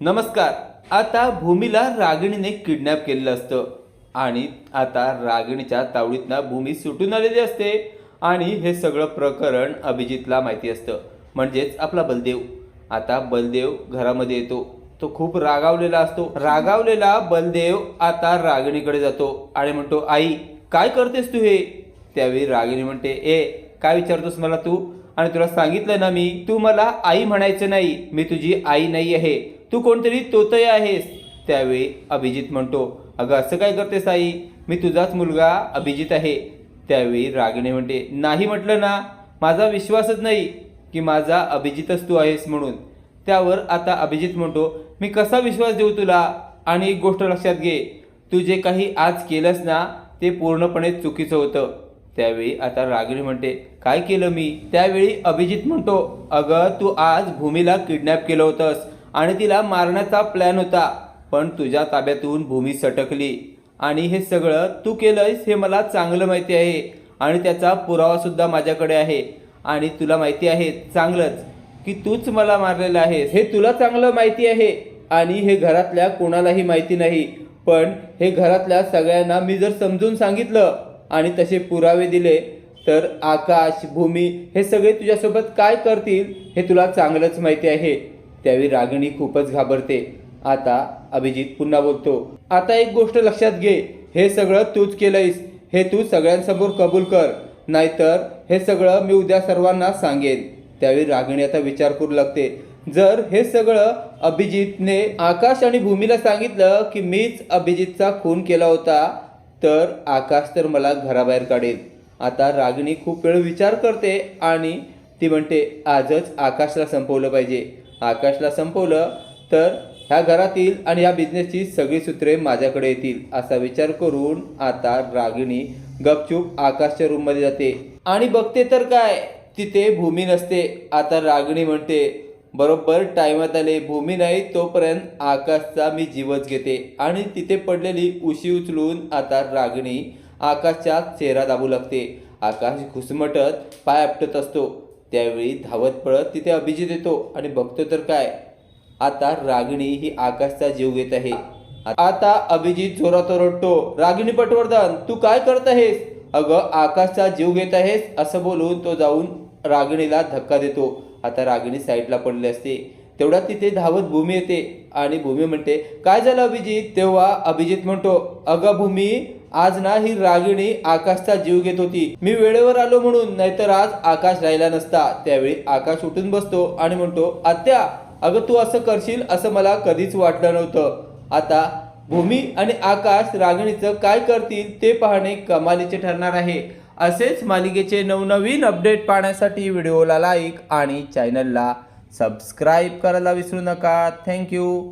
नमस्कार. आता भूमीला रागिणीने किडनॅप केलेलं असतं. आणि आता रागिणीच्या तावडीतनं भूमी सुटून आलेली असते. आणि हे सगळं प्रकरण अभिजितला माहिती असतं. म्हणजेच आपला बलदेव. आता बलदेव घरामध्ये येतो. तो खूप रागावलेला असतो. रागावलेला बलदेव आता रागिणीकडे जातो. आणि म्हणतो आई काय करतेस तू हे? त्यावेळी रागिणी म्हणते ए काय विचारतोस मला तू? आणि तुला सांगितलं ना मी तू मला आई म्हणायचं नाही. मी तुझी आई नाही आहे. तू कोणतरी तोतय आहेस. त्यावेळी अभिजित म्हणतो अगं असं काय करतेस आई? मी तुझाच मुलगा अभिजित आहे. त्यावेळी रागिणी म्हणते नाही म्हटलं ना माझा विश्वासच नाही की माझा अभिजितच तू आहेस म्हणून. त्यावर आता अभिजित म्हणतो मी कसा विश्वास देऊ तुला? आणि एक गोष्ट लक्षात घे तू जे काही आज केलंस ना ते पूर्णपणे चुकीचं होतं. त्यावेळी आता रागिणी म्हणते काय केलं मी? त्यावेळी अभिजित म्हणतो अगं तू आज भूमीला किडनॅप केलं होतंस. आणि तिला मारण्याचा प्लॅन होता पण तुझ्या ताब्यातून भूमी सटकली. आणि हे सगळं तू केलंयस हे मला चांगलं माहिती आहे आणि त्याचा पुरावासुद्धा माझ्याकडे आहे. आणि तुला माहिती आहे चांगलंच की तूच मला मारलेलं आहेस. हे तुला चांगलं माहिती आहे आणि हे घरातल्या कोणालाही माहिती नाही पण हे घरातल्या सगळ्यांना मी जर समजून सांगितलं आणि तसे पुरावे दिले तर आकाश भूमी हे सगळे तुझ्यासोबत काय करतील हे तुला चांगलंच माहिती आहे. त्यावेळी रागिणी खूपच घाबरते. आता अभिजित पुन्हा बोलतो आता एक गोष्ट लक्षात घे हे सगळं तूच केलंयस. हे तू सगळ्यांसमोर कबूल कर. नाहीतर हे सगळं मी उद्या सर्वांना सांगेन. त्यावेळी रागिणी आता विचार करू लागते जर हे सगळं अभिजितने आकाश आणि भूमीला सांगितलं की मीच अभिजितचा खून केला होता तर आकाश तर मला घराबाहेर काढेल. आता रागिणी खूप वेळ विचार करते आणि ती म्हणते आजच आकाशला संपवलं पाहिजे. आकाशला संपवलं तर ह्या घरातील आणि ह्या बिझनेसची सगळी सूत्रे माझ्याकडे येतील असा विचार करून आता रागिणी गपचूप आकाशच्या रूममध्ये जाते. आणि बघते तर काय? तिथे भूमी नसते. आता रागिणी म्हणते बरोबर टायमात आले भूमी नाही तोपर्यंत आकाशचा मी जीवच घेते. आणि तिथे पडलेली उशी उचलून आता रागिणी आकाशच्या चेहरा दाबू लागते. आकाश घुसमटत पाय आपटत असतो. त्यावेळी धावत पळत तिथे अभिजित येतो आणि बघतो तर काय? आता रागिणी ही आकाशचा जीव घेत आहे. आता अभिजित जोरात ओरडतो रागिणी पटवर्धन तू काय करत आहेस? अगं आकाशचा जीव घेत आहेस असं बोलून तो जाऊन रागिणीला धक्का देतो. आता रागिणी साईडला पडली असते. तेवढा तिथे धावत भूमी येते आणि भूमी म्हणते काय झालं अभिजित? तेव्हा अभिजित म्हणतो अगं भूमी आज ना ही रागिणी आकाशचा जीव घेत होती. मी वेळेवर आलो म्हणून नाहीतर आज आकाश राहिला नसता. त्यावेळी आकाश उठून बसतो आणि म्हणतो आत्या अगं तू असं करशील असं मला कधीच वाटलं नव्हतं. आता भूमी आणि आकाश रागिणीचं काय करतील ते पाहणे कमालीचे ठरणार आहे. असेच मालिकेचे नवनवीन अपडेट पाहण्यासाठी व्हिडिओला लाईक आणि चॅनलला सबस्क्राईब करायला विसरू नका. थँक्यू.